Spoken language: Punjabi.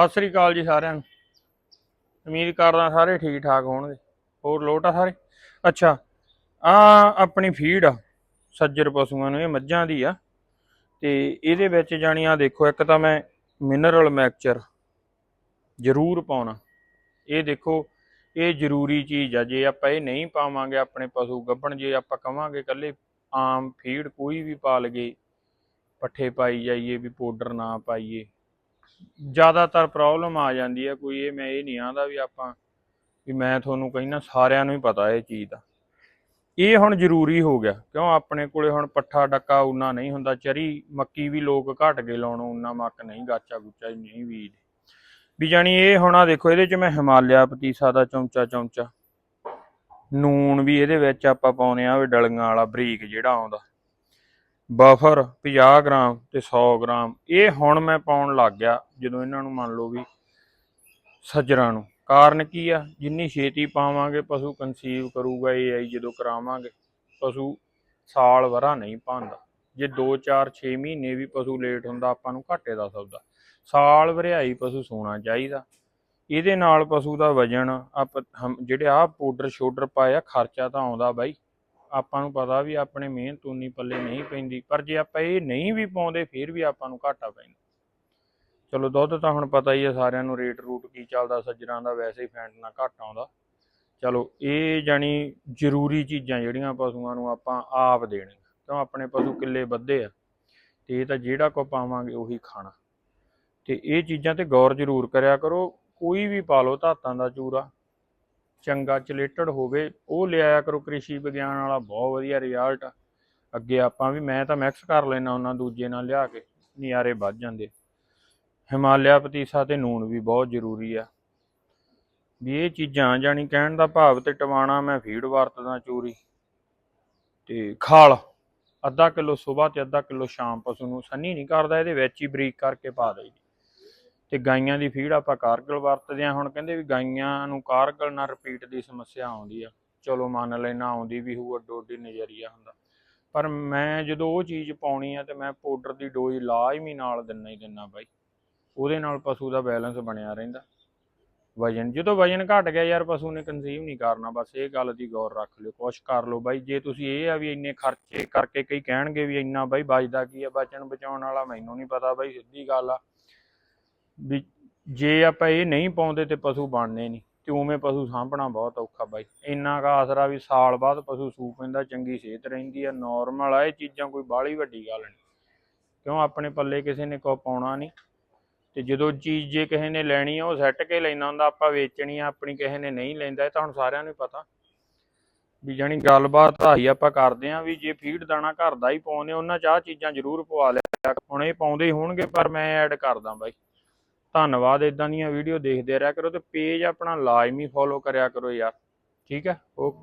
ਸਤਿ ਸ੍ਰੀ ਅਕਾਲ ਜੀ ਸਾਰਿਆਂ ਨੂੰ। ਉਮੀਦ ਕਰਦਾ ਸਾਰੇ ਠੀਕ ਠਾਕ ਹੋਣਗੇ। ਹੋਰ ਲੋਟ ਆ ਸਾਰੇ? ਅੱਛਾ ਆ ਆਪਣੀ ਫੀਡ ਆ, ਸੱਜਰ ਪਸ਼ੂਆਂ ਨੂੰ, ਇਹ ਮੱਝਾਂ ਦੀ ਆ। ਤੇ ਇਹਦੇ ਵਿੱਚ ਜਾਣੀ ਆ ਦੇਖੋ, ਇੱਕ ਤਾਂ ਮੈਂ ਮਿਨਰਲ ਮੈਕਚਰ ਜ਼ਰੂਰ ਪਾਉਣਾ। ਇਹ ਦੇਖੋ, ਇਹ ਜ਼ਰੂਰੀ ਚੀਜ਼ ਆ, ਜੇ ਆਪਾਂ ਇਹ ਨਹੀਂ ਪਾਵਾਂਗੇ ਆਪਣੇ ਪਸ਼ੂ ਗੱਭਣ, ਜੇ ਆਪਾਂ ਕਵਾਂਗੇ ਕੱਲੇ ਆਮ ਫੀਡ ਕੋਈ ਵੀ ਪਾ ਲਗੇ ਪੱਠੇ ਪਾਈ ਜਾਈਏ, ਵੀ ਪਾਊਡਰ ਨਾ ਪਾਈਏ ਜ਼ਿਆਦਾਤਰ ਪ੍ਰੋਬਲਮ ਆ ਜਾਂਦੀ ਹੈ, ਕੋਈ ਇਹ ਮੈਂ ਇਹ ਨਹੀਂ ਆਂਦਾ ਵੀ ਆਪਾਂ, ਵੀ ਮੈਂ ਤੁਹਾਨੂੰ ਕਹਿੰਦਾ ਸਾਰਿਆਂ ਨੂੰ ਹੀ ਪਤਾ ਇਹ ਚੀਜ਼ ਦਾ। ਇਹ ਹੁਣ ਜ਼ਰੂਰੀ ਹੋ ਗਿਆ, ਕਿਉਂ ਆਪਣੇ ਕੋਲੇ ਹੁਣ ਪੱਠਾ ਡੱਕਾ ਉਨਾ ਨਹੀਂ ਹੁੰਦਾ, ਚਰੀ ਮੱਕੀ ਵੀ ਲੋਕ ਘਟ ਕੇ ਲਾਉਣ ਉਨਾ ਮੱਕ ਨਹੀਂ, ਗਾਚਾ ਗੁੱਚਾ ਨਹੀਂ ਬੀਜ ਵੀ ਜਾਣੀ ਇਹ ਹੁਣ ਆ ਦੇਖੋ, ਇਹਦੇ ਚ ਮੈਂ ਹਿਮਾਲਿਆ ਪਤੀਸਾ ਦਾ ਚਮਚਾ ਚਮਚਾ, ਨੂਣ ਵੀ ਇਹਦੇ ਵਿੱਚ ਆਪਾਂ ਪਾਉਨੇ ਆ, ਵੀ ਡਲੀਆਂ ਵਾਲਾ ਬਰੀਕ ਜਿਹੜਾ ਆਉਂਦਾ। ਬਫਰ 50 ਗ੍ਰਾਮ ਤੇ 100 ਗ੍ਰਾਮ, ਇਹ ਹੁਣ ਮੈਂ ਪਾਉਣ ਲੱਗ ਗਿਆ ਜਦੋਂ ਇਹਨਾਂ ਨੂੰ ਮੰਨ ਲਓ ਵੀ ਸੱਜਰਾਂ ਨੂੰ। ਕਾਰਨ ਕੀ ਆ? ਜਿੰਨੀ ਛੇਤੀ ਪਾਵਾਂਗੇ, ਪਸ਼ੂ ਕਨਸੀਵ ਕਰੂਗਾ ਇਹ ਆਈ ਜਦੋਂ ਕਰਾਵਾਂਗੇ, ਪਸ਼ੂ ਸਾਲ ਵਰਾ ਨਹੀਂ ਪਾਉਂਦਾ ਜੇ 2 4 6 ਮਹੀਨੇ ਵੀ ਪਸ਼ੂ ਲੇਟ ਹੁੰਦਾ, ਆਪਾਂ ਨੂੰ ਘਾਟੇ ਦਾ ਸੌਦਾ। ਸਾਲ ਵਰਿਆਈ ਪਸ਼ੂ ਸੋਣਾ ਚਾਹੀਦਾ। ਇਹਦੇ ਨਾਲ ਪਸ਼ੂ ਦਾ ਵਜਨ, ਆਪ ਹਮ- ਜਿਹੜੇ ਆ ਪਾਊਡਰ ਸ਼ੋਡਰ ਪਾਇਆ ਖਰਚਾ ਤਾਂ ਆਉਂਦਾ ਬਾਈ। ਆਪਾਂ ਨੂੰ ਪਤਾ ਵੀ ਆਪਣੇ ਮਿਹਨਤ ਉਨੀ ਪੱਲੇ ਨਹੀਂ ਪੈਂਦੀ, ਪਰ ਜੇ ਆਪਾਂ ਇਹ ਨਹੀਂ ਵੀ ਪਾਉਂਦੇ, ਫਿਰ ਵੀ ਆਪਾਂ ਨੂੰ ਘਾਟਾ ਪੈਂਦਾ। ਚਲੋ, ਦੁੱਧ ਤਾਂ ਹੁਣ ਪਤਾ ਹੀ ਹੈ ਸਾਰਿਆਂ ਨੂੰ ਰੇਟ ਰੂਟ ਕੀ ਚੱਲਦਾ ਸੱਜਰਾਂ ਦਾ ਵੈਸੇ ਹੀ ਫੈਂਟ ਨਾ ਘੱਟ ਆਉਂਦਾ। ਚਲੋ, ਇਹ ਜਾਨੀ ਜ਼ਰੂਰੀ ਚੀਜ਼ਾਂ ਜਿਹੜੀਆਂ ਪਸ਼ੂਆਂ ਨੂੰ ਆਪਾਂ ਆਪ ਦੇਣੀਆਂ, ਕਿਉਂ ਆਪਣੇ ਪਸ਼ੂ ਕਿੱਲੇ ਵੱਧੇ ਆ, ਤੇ ਇਹ ਤਾਂ ਜਿਹੜਾ ਕੋ ਪਾਵਾਂਗੇ ਉਹੀ ਖਾਣਾ। ਤੇ ਇਹ ਚੀਜ਼ਾਂ ਤੇ ਗੌਰ ਜ਼ਰੂਰ ਕਰਿਆ ਕਰੋ, ਕੋਈ ਵੀ ਪਾ ਲਓ ਧਾਤਾਂ ਦਾ ਚੂਰਾ ਚੰਗਾ ਚਲੇਟਡ ਹੋਵੇ, ਉਹ ਲਿਆਇਆ ਕਰੋ ਕ੍ਰਿਸ਼ੀ ਵਿਗਿਆਨ ਵਾਲਾ, ਬਹੁਤ ਵਧੀਆ ਰਿਜ਼ਲਟ ਅੱਗੇ ਆਪਾਂ ਵੀ, ਮੈਂ ਤਾਂ ਮਿਕਸ ਕਰ ਲੈਣਾ ਉਹਨਾਂ ਦੂਜੇ ਨਾਲ ਲਿਆ ਕੇ, ਨਿਆਰੇ ਵੱਧ ਜਾਂਦੇ। ਹਿਮਾਲਿਆ, ਪਤੀਸਾ ਤੇ ਨੂਣ ਵੀ ਬਹੁਤ ਜ਼ਰੂਰੀ ਆ। ਵੀ ਇਹ ਚੀਜ਼ਾਂ, ਜਾਣੀ ਕਹਿਣ ਦਾ ਭਾਵ ਤੇ ਟਵਾਣਾ ਮੈਂ ਫੀਡ ਵਰਤਦਾ ਚੂਰੀ। ਤੇ ਖਾਲ, ਅੱਧਾ ਕਿਲੋ ਸਵੇਰ ਤੇ ਅੱਧਾ ਕਿਲੋ ਸ਼ਾਮ ਪਸ਼ੂ ਨੂੰ, ਸੰਨੀ ਨਹੀਂ ਕਰਦਾ, ਇਹਦੇ ਵਿੱਚ ਹੀ ਬਰੀਕ ਕਰਕੇ ਪਾ ਦੇਈਦੀ। ਤੇ ਗਾਈਆਂ ਦੀ ਫੀਡ ਆਪਾਂ ਕਾਰਗਲ ਵਰਤਦੇ ਆ ਹੁਣ ਕਹਿੰਦੇ ਵੀ ਗਾਈਆਂ ਨੂੰ ਕਾਰਗਲ ਨਾਲ ਰਿਪੀਟ ਦੀ ਸਮੱਸਿਆ ਆਉਂਦੀ ਆ। ਚਲੋ ਮੰਨ ਲੈਣਾ ਆਉਂਦੀ ਵੀ ਹੋਊ, ਅੱਡੋ ਅੱਡੀ ਨਜ਼ਰੀਆ ਹੁੰਦਾ। ਪਰ ਮੈਂ ਜਦੋਂ ਉਹ ਚੀਜ਼ ਪਾਉਣੀ ਆ ਤੇ ਮੈਂ ਪਾਊਡਰ ਦੀ ਡੋਜ਼ ਲਾਜ਼ਮੀ ਨਾਲ ਦਿੰਨਾ ਹੀ ਦਿੰਨਾ ਬਾਈ। ਉਹਦੇ ਨਾਲ ਪਸ਼ੂ ਦਾ ਬੈਲੈਂਸ ਬਣਿਆ ਰਹਿੰਦਾ। ਵਜਨ, ਜਦੋਂ ਵਜਨ ਘਟ ਗਿਆ ਯਾਰ ਪਸ਼ੂ ਨੇ ਕਨਸੀਵ ਨਹੀਂ ਕਰਨਾ, ਬਸ ਇਹ ਗੱਲ ਦੀ ਗੌਰ ਰੱਖ ਲਿਓ, ਕੁਛ ਕਰ ਲਓ ਬਾਈ। ਜੇ ਤੁਸੀਂ ਇਹ ਆ ਵੀ ਇੰਨੇ ਖਰਚੇ ਕਰਕੇ ਕਈ ਕਹਿਣਗੇ ਵੀ ਇੰਨਾ ਬਾਈ, ਬਚਦਾ ਕੀ ਆ? ਬਚਣ ਬਚਾਉਣ ਵਾਲਾ ਮੈਨੂੰ ਨਹੀਂ ਪਤਾ ਬਾਈ, ਸਿੱਧੀ ਗੱਲ ਆ। ਵੀ ਜੇ ਆਪਾਂ ਇਹ ਨਹੀਂ ਪਾਉਂਦੇ ਤੇ ਪਸ਼ੂ ਬਣਨੇ ਨਹੀਂ। ਤੇ ਉਵੇਂ ਪਸ਼ੂ ਸਾਂਭਣਾ ਬਹੁਤ ਔਖਾ ਬਾਈ। ਇੰਨਾ ਕਾ ਆਸਰਾ ਵੀ ਸਾਲ ਬਾਅਦ ਪਸ਼ੂ ਸੂ ਪੈਂਦਾ, ਚੰਗੀ ਸਿਹਤ ਰਹਿੰਦੀ ਆ ਨਾਰਮਲ ਆ, ਇਹ ਚੀਜ਼ਾਂ ਕੋਈ ਬਾਹਲੀ ਵੱਡੀ ਗੱਲ ਨਹੀਂ। ਕਿਉਂ? ਆਪਣੇ ਪੱਲੇ ਕਿਸੇ ਨੇ ਕੋ ਪਾਉਣਾ ਨਹੀਂ। ਤੇ ਜਦੋਂ ਚੀਜ਼ ਜੇ ਕਿਸੇ ਨੇ ਲੈਣੀ ਆ, ਉਹ ਸੈੱਟ ਕੇ ਲੈਣਾ ਹੁੰਦਾ, ਆਪਾਂ ਵੇਚਣੀ ਆ, ਆਪਣੀ ਕਿਸੇ ਨੇ ਨਹੀਂ ਲੈਂਦਾ, ਇਹ ਤਾਂ ਹੁਣ ਸਾਰਿਆਂ ਨੂੰ ਪਤਾ। ਵੀ ਜਾਣੀ ਗੱਲਬਾਤ ਤਾਂ ਹੀ ਆਪਾਂ ਕਰਦੇ ਆ ਵੀ ਜੇ ਫੀਡ ਦਾਣਾ ਘਰ ਦਾ ਹੀ ਪਾਉਂਦੇ ਉਹਨਾਂ ਚ ਆਹ ਚੀਜ਼ਾਂ ਜ਼ਰੂਰ ਪਵਾ ਲਿਆ। ਹੁਣ ਇਹ ਪਾਉਂਦੇ ਹੀ ਹੋਣਗੇ, ਪਰ ਮੈਂ ਐਡ ਕਰਦਾ ਬਾਈ। ਧੰਨਵਾਦ ਇਦਾਂ ਦੀਆਂ ਵੀਡੀਓ ਦੇਖਦੇ ਰਿਹਾ ਕਰੋ ਤੇ ਪੇਜ ਆਪਣਾ ਲਾਜ਼ਮੀ ਫੋਲੋ ਕਰਿਆ ਕਰੋ ਯਾਰ। ਠੀਕ ਹੈ? ਓਕੇ